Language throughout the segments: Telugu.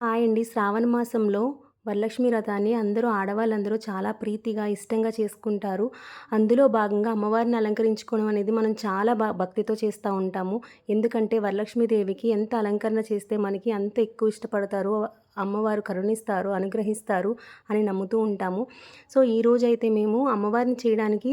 హాయ్ అండి శ్రావణ మాసంలో వరలక్ష్మి వ్రతాన్ని అందరూ ఆడవాళ్ళందరూ చాలా ప్రీతిగా ఇష్టంగా చేసుకుంటారు. అందులో భాగంగా అమ్మవారిని అలంకరించుకోవడం అనేది మనం చాలా బా భక్తితో చేస్తూ ఉంటాము. ఎందుకంటే వరలక్ష్మీదేవికి ఎంత అలంకరణ చేస్తే మనకి అంత ఎక్కువ ఇష్టపడతారు. అమ్మవారు కరుణిస్తారు అనుగ్రహిస్తారు అని నమ్ముతూ ఉంటాము. సో ఈ రోజైతే మేము అమ్మవారిని చేయడానికి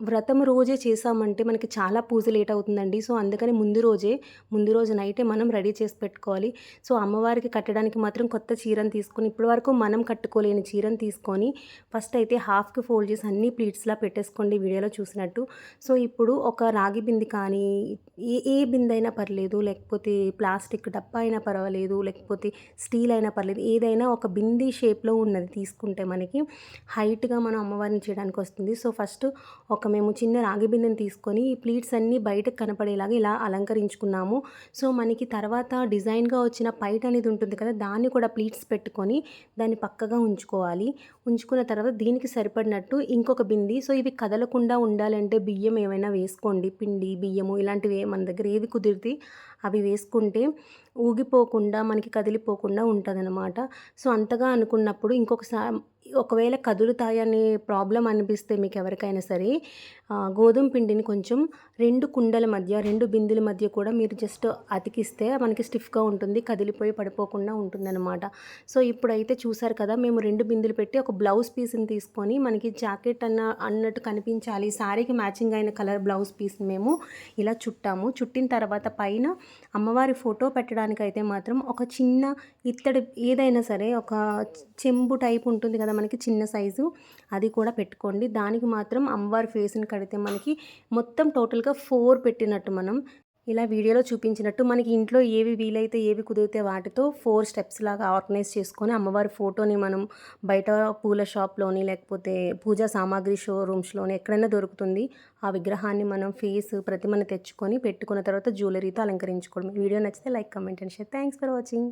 వ్రతం రోజే చేసామంటే మనకి చాలా పూజ లేట్ అవుతుందండి. సో అందుకని ముందు రోజే ముందు రోజు నైటే మనం రెడీ చేసి పెట్టుకోవాలి. సో అమ్మవారికి కట్టడానికి మాత్రం కొత్త చీరను తీసుకొని ఇప్పటి వరకు మనం కట్టుకోలేని చీరను తీసుకొని ఫస్ట్ అయితే హాఫ్కి ఫోల్డ్ చేసి అన్ని ప్లీట్స్లా పెట్టేసుకోండి వీడియోలో చూసినట్టు. సో ఇప్పుడు ఒక రాగి బింది కానీ ఏ ఏ బింది అయినా పర్లేదు లేకపోతే ప్లాస్టిక్ డబ్బా అయినా పర్వాలేదు లేకపోతే స్టీల్ అయినా పర్లేదు ఏదైనా ఒక బింది షేప్లో ఉన్నది తీసుకుంటే మనకి హైట్గా మనం అమ్మవారిని చేయడానికి వస్తుంది. సో ఫస్ట్ ఒక మేము చిన్న రాగి బిందెని తీసుకొని ఈ ప్లీట్స్ అన్నీ బయటకు కనపడేలాగా ఇలా అలంకరించుకున్నాము. సో మనకి తర్వాత డిజైన్గా వచ్చిన పైట్ అనేది ఉంటుంది కదా దాన్ని కూడా ప్లీట్స్ పెట్టుకొని దాన్ని పక్కగా ఉంచుకోవాలి. ఉంచుకున్న తర్వాత దీనికి సరిపడినట్టు ఇంకొక బింది. సో ఇవి కదలకుండా ఉండాలంటే బియ్యం ఏమైనా వేసుకోండి. పిండి బియ్యము ఇలాంటివి మన దగ్గర ఏవి కుదిరితే అవి వేసుకుంటే ఊగిపోకుండా మనకి కదిలిపోకుండా ఉంటుంది సో అంతగా అనుకున్నప్పుడు ఇంకొకసారి ఒకవేళ కదులుతాయనే ప్రాబ్లం అనిపిస్తే మీకు ఎవరికైనా సరే గోధుమ పిండిని కొంచెం రెండు కుండల మధ్య రెండు బిందుల మధ్య కూడా మీరు జస్ట్ అతికిస్తే మనకి స్టిఫ్గా ఉంటుంది కదిలిపోయి పడిపోకుండా ఉంటుందన్నమాట. సో ఇప్పుడైతే చూసారు కదా మేము రెండు బిందులు పెట్టి ఒక బ్లౌజ్ పీస్ని తీసుకొని మనకి జాకెట్ అన్న అన్నట్టు కనిపించాలి శారీకి మ్యాచింగ్ అయిన కలర్ బ్లౌజ్ పీస్ని మేము ఇలా చుట్టాము. చుట్టిన తర్వాత పైన అమ్మవారి ఫోటో పెట్టడానికి అయితే మాత్రం ఒక చిన్న ఇత్తడి ఏదైనా సరే ఒక చెంబు టైప్ ఉంటుంది కదా మనకి చిన్న సైజు అది కూడా పెట్టుకోండి. దానికి మాత్రం అమ్మవారి ఫేస్ని కడితే మనకి మొత్తం టోటల్గా ఫోర్ పెట్టినట్టు మనం ఇలా వీడియోలో చూపించినట్టు మనకి ఇంట్లో ఏవి వీలైతే ఏవి కుదిరితే వాటితో ఫోర్ స్టెప్స్ లాగా ఆర్గనైజ్ చేసుకొని అమ్మవారి ఫోటోని మనం బయట పూల షాప్లోని లేకపోతే పూజా సామాగ్రి షోరూమ్స్లోని ఎక్కడైనా దొరుకుతుంది. ఆ విగ్రహాన్ని మనం ఫేస్ ప్రతిమను తెచ్చుకొని పెట్టుకున్న తర్వాత జ్యువెలరీతో అలంకరించుకోవడం. వీడియో నచ్చితే like comment and share. Thanks for watching.